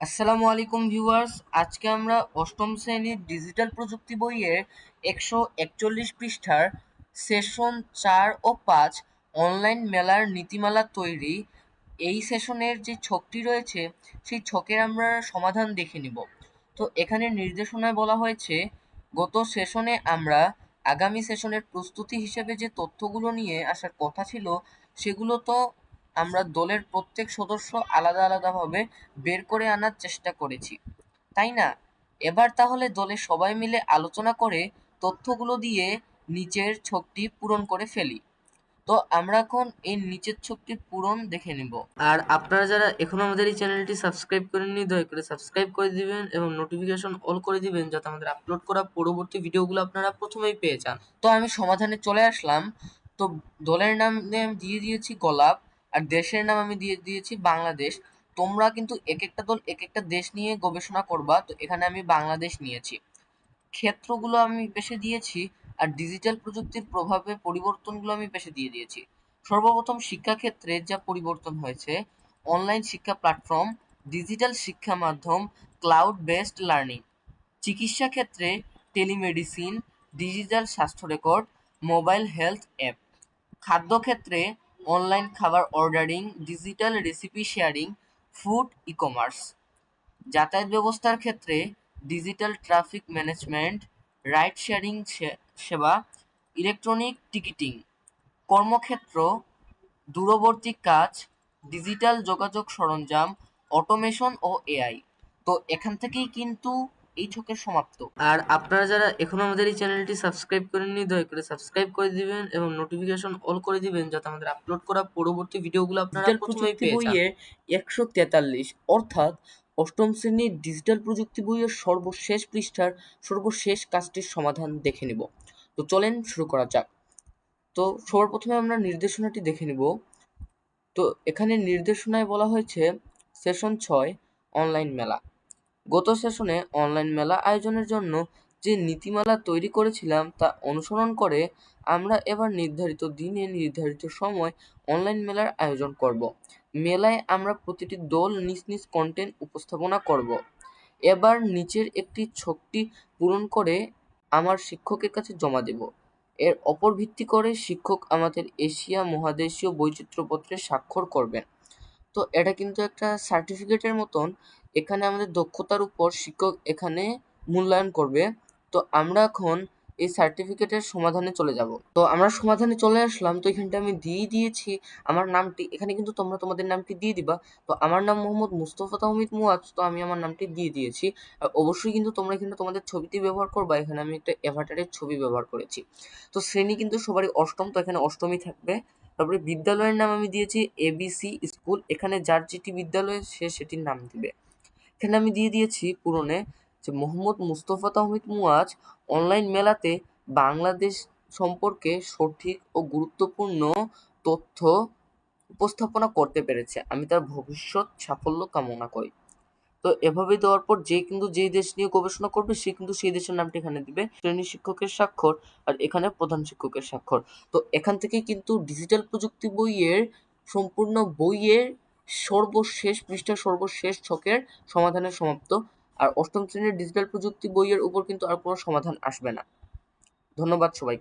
আসসালামু আলাইকুম ভিউয়ার্স, আজকে আমরা অষ্টম শ্রেণির ডিজিটাল প্রযুক্তি বইয়ের একশো একচল্লিশ পৃষ্ঠার সেশন চার ও পাঁচ অনলাইন মেলার নীতিমালা তৈরি। এই সেশনের যে ছকটি রয়েছে, সেই ছকের আমরা সমাধান দেখে নিব। তো এখানে নির্দেশনায় বলা হয়েছে, গত সেশনে আমরা আগামী সেশনের প্রস্তুতি হিসেবে যে তথ্যগুলো নিয়ে আসার কথা ছিল, সেগুলো তো আমরা দলের প্রত্যেক সদস্য আলাদা আলাদাভাবে বের করে আনার চেষ্টা করেছি। তাই না? এবার তাহলে দলে সবাই মিলে আলোচনা করে তথ্যগুলো দিয়ে নিচের ছকটি পূরণ করে ফেলি। তো আমরা এখন এই নিচের ছকটি পূরণ দেখে নিব। আর আপনারা যারা এখনও আমাদের এই চ্যানেলটি সাবস্ক্রাইব করেননি, দয়া করে সাবস্ক্রাইব করে দিবেন এবং নোটিফিকেশন অল করে দিবেন যাতে আমাদের আপলোড করা পরবর্তী ভিডিওগুলো আপনারা প্রথমেই পেয়ে যান। তো আমি সমাধানে চলে আসলাম। তো দলের নাম দিয়ে দিয়েছি গোলাপ। আর দেশের নাম আমি দিয়ে দিয়েছি বাংলাদেশ। তোমরা কিন্তু এক একটা দল এক একটা দেশ নিয়ে গবেষণা করবা। তো এখানে আমি বাংলাদেশ নিয়েছি। ক্ষেত্রগুলো আমি পেশে দিয়েছি আর ডিজিটাল প্রযুক্তির প্রভাবে পরিবর্তনগুলো আমি পেশে দিয়ে দিয়েছি। সর্বপ্রথম শিক্ষাক্ষেত্রে যা পরিবর্তন হয়েছে অনলাইন শিক্ষা প্ল্যাটফর্ম ডিজিটাল শিক্ষা মাধ্যম ক্লাউড বেসড লার্নিং চিকিৎসা ক্ষেত্রে টেলিমেডিসিন ডিজিটাল স্বাস্থ্য রেকর্ড মোবাইল হেলথ অ্যাপ খাদ্যক্ষেত্রে অনলাইন খাবার ordering, digital recipe sharing, food e commerce যাতায়াত ব্যবস্থার ক্ষেত্রে digital traffic management, ride sharing সেবা, ইলেকট্রনিক টিকিটিং, কর্মক্ষেত্র, দূরবর্তী কাজ, ডিজিটাল যোগাযোগ সরঞ্জাম, অটোমেশন ও এআই। তো এখান থেকেই কিন্তু এই ছকের সমাপ্ত। আর আপনারা যারা এখনও আমাদের এই চ্যানেলটি সাবস্ক্রাইব করেননি দয়া করে সাবস্ক্রাইব করে দিবেন এবং নোটিফিকেশন অল করে দিবেন যাতে আমাদের আপলোড করা পরবর্তী ভিডিওগুলো আপনারা প্রথমেই পেয়ে যান। বইয়ের একশো তেতাল্লিশ অর্থাৎ অষ্টম শ্রেণির ডিজিটাল প্রযুক্তি বইয়ের সর্বশেষ পৃষ্ঠার সর্বশেষ কাজটির সমাধান দেখে নিব। তো চলেন শুরু করা যাক। তো সবার প্রথমে আমরা নির্দেশনাটি দেখে নিব। তো এখানে নির্দেশনায় বলা হয়েছে সেশন ছয় অনলাইন মেলা। গত সেশনে অনলাইন মেলা আয়োজনের জন্য যে নীতিমালা তৈরি করেছিলাম তা অনুসরণ করে আমরা এবার নির্ধারিত দিনে নির্ধারিত সময় অনলাইন মেলার আয়োজন করব। মেলায় আমরা প্রতিটি দল নিজ নিজ কন্টেন্ট উপস্থাপনা করব। এবার নিচের একটি ছকটি পূরণ করে আমার শিক্ষকের কাছে জমা দেব। এর অপর ভিত্তি করে শিক্ষক আমাদের এশিয়া মহাদেশীয় বৈচিত্র্যপত্রে স্বাক্ষর করবেন। তো এটা কিন্তু একটা সার্টিফিকেটের মতন এখানে আমাদের দক্ষতার উপর শিক্ষক এখানে মূল্যায়ন করবে। তো আমরা এখন এই সার্টিফিকেটের সমাধানে চলে যাব। তো আমরা সমাধানে চলে আসলাম, তো এখানটা আমি দিয়ে দিয়েছি। আমার নামটি, এখানে কিন্তু তোমরা তোমাদের নামটি দিয়ে দিবা। তো আমার নাম মোহাম্মদ মুস্তফা তাহমিদ মুয়াজ, তো আমি আমার নামটি দিয়ে দিয়েছি। আর অবশ্যই কিন্তু তোমরা এখানে তোমাদের ছবিটি ব্যবহার করবা। এখানে আমি একটা অ্যাভাটারের ছবি ব্যবহার করেছি। তো শ্রেণি কিন্তু সবারই অষ্টম, তো এখানে অষ্টমী থাকবে। তারপরে বিদ্যালয়ের নাম আমি দিয়েছি এবিসি স্কুল। এখানে যার যেটি বিদ্যালয়, সে সেটির নাম দিবে। এখানে আমি দিয়ে দিয়েছি পূরণে যে মোহাম্মদ মুস্তফা তাহমিদ মুয়াজ অনলাইন মেলাতে বাংলাদেশ সম্পর্কে সঠিক ও গুরুত্বপূর্ণ তথ্য উপস্থাপনা করতে পেরেছে। আমি তার ভবিষ্যৎ সাফল্য কামনা করি। তো এভাবে দেওয়ার পর যে কিন্তু যেই দেশ নিয়ে গবেষণা করবে, সে কিন্তু সেই দেশের নামটি এখানে দিবে। শ্রেণি শিক্ষকের স্বাক্ষর আর এখানে প্রধান শিক্ষকের স্বাক্ষর। তো এখান থেকেই কিন্তু ডিজিটাল প্রযুক্তি বইয়ের সম্পূর্ণ বইয়ের সর্বশেষ পৃষ্ঠা, সর্বশেষ ছকের সমাধানের সমাপ্ত আর অষ্টম শ্রেণির ডিজিটাল প্রযুক্তি বইয়ের উপর কিন্তু আর কোনো সমাধান আসবে না। ধন্যবাদ সবাইকে।